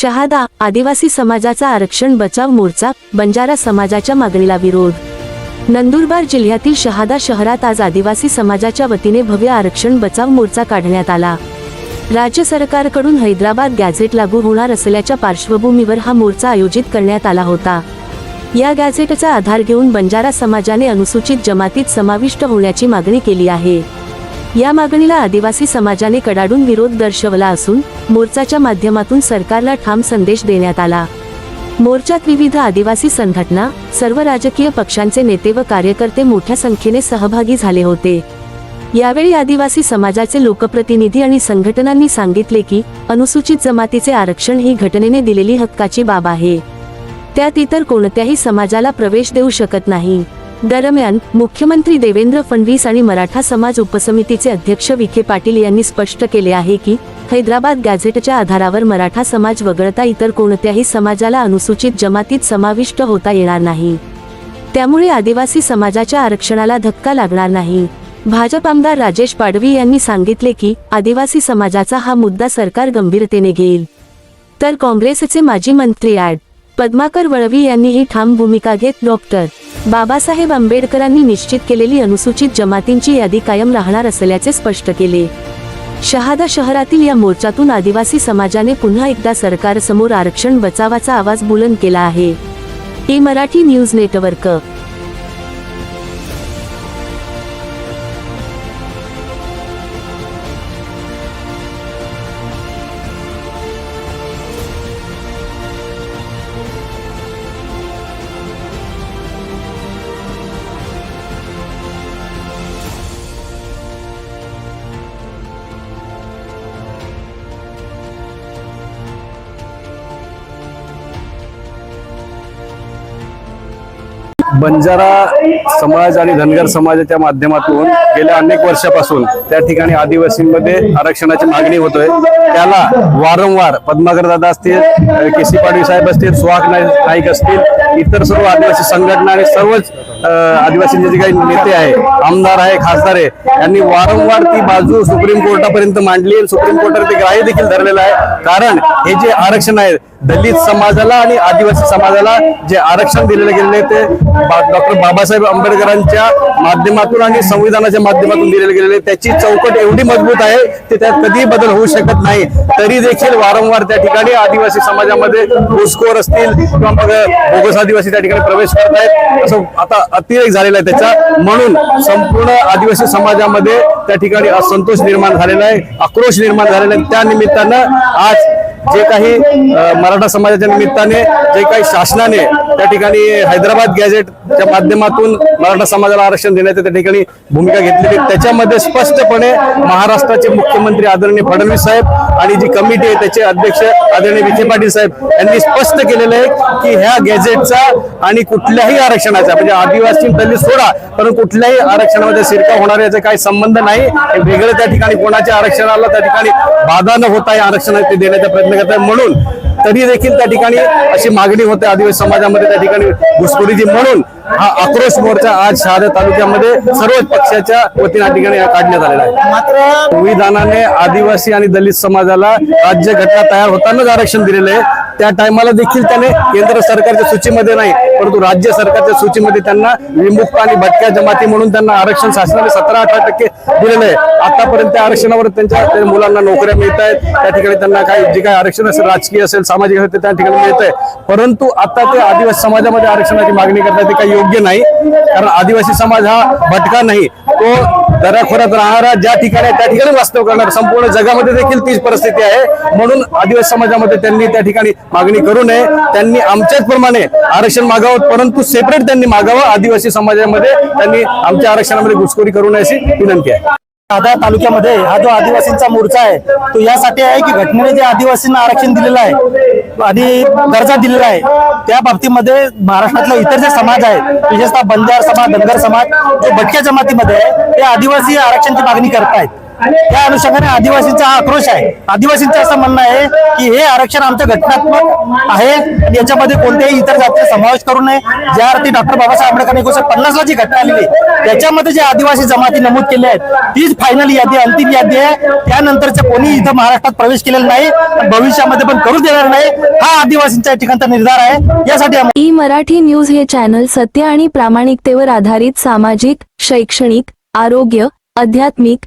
शहादा आदिवासी समाजाचा आरक्षण बचाव मोर्चा बंजारा समाजाच्या मागणीला विरोध. नंदुरबार जिल्ह्यातील शहादा शहरात आज आदिवासी समाजाच्या वतीने भव्य आरक्षण बचाव मोर्चा काढण्यात आला. राज्य सरकारकडून हैदराबाद गॅझेट लागू होणार असल्याच्या पार्श्वभूमीवर हा मोर्चा आयोजित करण्यात आला होता. या गॅझेटचा आधार घेऊन बंजारा समाजाने अनुसूचित जमातीत समाविष्ट होण्याची मागणी केली आहे. या मागणीला आदिवासी समाजाने कडाडून विरोध दर्शवला असून मोर्चाच्या माध्यमातून सरकारला ठाम संदेश देण्यात आला. मोर्चात विविध आदिवासी संघटना सर्व राजकीय पक्षांचे नेते व कार्यकर्ते मोठ्या संख्येने सहभागी झाले होते. यावेळी आदिवासी समाजाचे लोकप्रतिनिधी आणि संघटनांनी सांगितले की अनुसूचित जमातीचे आरक्षण ही घटनेने दिलेली हक्काची बाब आहे. त्यात इतर कोणत्याही समाजाला प्रवेश देऊ शकत नाही. दरम्यान मुख्यमंत्री देवेंद्र फडणवीस आणि मराठा समाज उपसमितीचे अध्यक्ष विखे पाटील यांनी स्पष्ट केले आहे की हैदराबाद गॅझेटच्या आधारावर मराठा समाज वगळता इतर कोणत्याही समाजाला अनुसूचित जमातीत समाविष्ट होता येणार नाही. त्यामुळे आदिवासी समाजाच्या आरक्षणाला धक्का लागणार नाही. भाजप आमदार राजेश पाडवी यांनी सांगितले की आदिवासी समाजाचा हा मुद्दा सरकार गंभीरतेने घेईल. तर काँग्रेसचे माजी मंत्री ॲड. पद्माकर वळवी यांनी ही ठाम भूमिका घेत डॉक्टर. बाबासाहेब आंबेडकरांनी निश्चित केलेली अनुसूचित जमातींची यादी कायम राहणार असल्याचे स्पष्ट केले. शहादा शहरातील या मोर्चातून आदिवासी समाजाने पुन्हा एकदा सरकारसमोर आरक्षण बचावाचा आवाज बुलंद केला आहे. E Marathi news network. Banjara समाज आणि धनगर समाजाच्या माध्यमातून गेल्या अनेक वर्षापासून त्या ठिकाणी आदिवासींमध्ये आरक्षणाची मागणी होतोय. त्याला वारंवार पद्माकर दादा असतील के सी पाटील साहेब असतील सुहाग नाईक असतील इतर सर्व आदिवासी संघटना आणि सर्वच आदिवासींचे जे काही नेते आहे आमदार आहे खासदार आहे यांनी वारंवार ती बाजू सुप्रीम कोर्टापर्यंत मांडली आणि सुप्रीम कोर्टाने ते ग्राह्य देखील धरलेलं आहे. कारण हे जे आरक्षण आहे दलित समाजाला आणि आदिवासी समाजाला जे आरक्षण दिलेले गेलेले ते डॉक्टर बाबासाहेब आंबेडकरांच्या माध्यमातून आणि संविधानाच्या माध्यमातून दिलेले गेलेले त्याची चौकट एवढी मजबूत आहे की त्यात कधीही बदल होऊ शकत नाही. तरी देखील वारंवार त्या ठिकाणी आदिवासी समाजामध्ये घुसखोर असतील किंवा मग बोगस आदिवासी त्या ठिकाणी प्रवेश करत आहेत. असं आता अतिरेक झालेला आहे त्याचा. म्हणून संपूर्ण आदिवासी समाजामध्ये त्या ठिकाणी असंतोष निर्माण झालेला आहे आक्रोश निर्माण झालेला आहे. त्या निमित्तानं आज जे काही मराठा समाजाच्या निमित्ताने जे काही शासनाने त्या ठिकाणी हैदराबाद गॅझेटच्या माध्यमातून मराठा समाजाला आरक्षण देण्याची त्या ठिकाणी भूमिका घेतलेली आहे. त्याच्यामध्ये स्पष्टपणे महाराष्ट्राचे मुख्यमंत्री आदरणीय फडणवीस साहेब आणि जी कमिटी आहे त्याचे अध्यक्ष आदरणीय विखे पाटील साहेब यांनी स्पष्ट केलेलं आहे की ह्या गॅझेटचा आणि कुठल्याही आरक्षणाचा म्हणजे आदिवासी दलित सोडा पण कुठल्याही आरक्षणामध्ये शिरका होणार याचा काही संबंध नाही. वेगळं त्या ठिकाणी कोणाच्या आरक्षणाला त्या ठिकाणी बाधा न होता या आरक्षणात ते देण्याचा प्रयत्न करत आहे म्हणून तरी देखील त्या ठिकाणी अशी मागणी होते. आदिवासी समाजामध्ये त्या ठिकाणी घुसखोरीची म्हणून हा आक्रोश मोर्चा आज शहादा तालुक्यामध्ये सर्वच पक्षाच्या वतीने या ठिकाणी काढण्यात आलेला आहे. मात्र संविधानाने आदिवासी आणि दलित समाजाला राज्य घटना तयार होतानाच आरक्षण दिलेलं आहे. त्या टायमाला देखील त्याने केंद्र सरकारच्या सूचीमध्ये नाही परंतु राज्य सरकारच्या सूचीमध्ये त्यांना विमुक्त आणि भटक्या जमाती म्हणून त्यांना आरक्षण शासनाने सतरा अठरा टक्के दिलेलं आहे. आतापर्यंत त्या आरक्षणावर त्यांच्या मुलांना नोकऱ्या मिळत आहेत. त्या ठिकाणी त्यांना काही जे काही आरक्षण असेल राजकीय असेल सामाजिक असेल ते त्या ठिकाणी मिळत आहे. परंतु आता ते आदिवासी समाजामध्ये आरक्षणाची मागणी करतात ते काही योग्य नाही. कारण आदिवासी समाज हा भटका नाही. तो दऱ्याखोऱ्यात राहणारा ज्या ठिकाणी त्या ठिकाणी वास्तव करणार. संपूर्ण जगामध्ये देखील तीच परिस्थिती आहे. म्हणून आदिवासी समाजामध्ये त्यांनी त्या ठिकाणी मागणी करू नये. त्यांनी आमच्याच प्रमाणे आरक्षण मागावं परंतु सेपरेट त्यांनी मागावं. आदिवासी समाजामध्ये त्यांनी आमच्या आरक्षणामध्ये घुसखोरी करू नये अशी विनंती आहे. शहादा तालुक्यामध्ये हा जो आदिवासींचा मोर्चा आहे तो यासाठी आहे की घटनेने जे आदिवासींना आरक्षण दिलेलं आहे आणि दर्जा दिलेला आहे त्या बाबतीमध्ये महाराष्ट्रातले इतर जे समाज आहेत विशेषतः बंजार समाज धनगर समाज जो भटक्या जमातीमध्ये आहे ते आदिवासी आरक्षणची मागणी करतायत. त्या अनुषंगाने आदिवासींचा हा आक्रोश आहे. आदिवासींचं असं म्हणणं आहे की हे आरक्षण आमचं घटनात्मक आहे. याच्यामध्ये कोणत्याही इतर जातीचा समावेश करू नये. ज्या अर्थी डॉक्टर बाबासाहेब आंबेडकर एकोणीशे पन्नासला जी घटना आलेली आहे, त्याच्यामध्ये जे आदिवासी जमाती नमूद केले आहेत तीच फायनल यादी अंतिम यादी आहे. त्यानंतरचं कोणी इथं महाराष्ट्रात प्रवेश केलेला नाही भविष्यामध्ये पण करू देणार नाही. हा आदिवासींच्या ठिकाणचा निर्धार आहे. यासाठी ई मराठी न्यूज हे चॅनल सत्य आणि प्रामाणिकतेवर आधारित सामाजिक शैक्षणिक आरोग्य आध्यात्मिक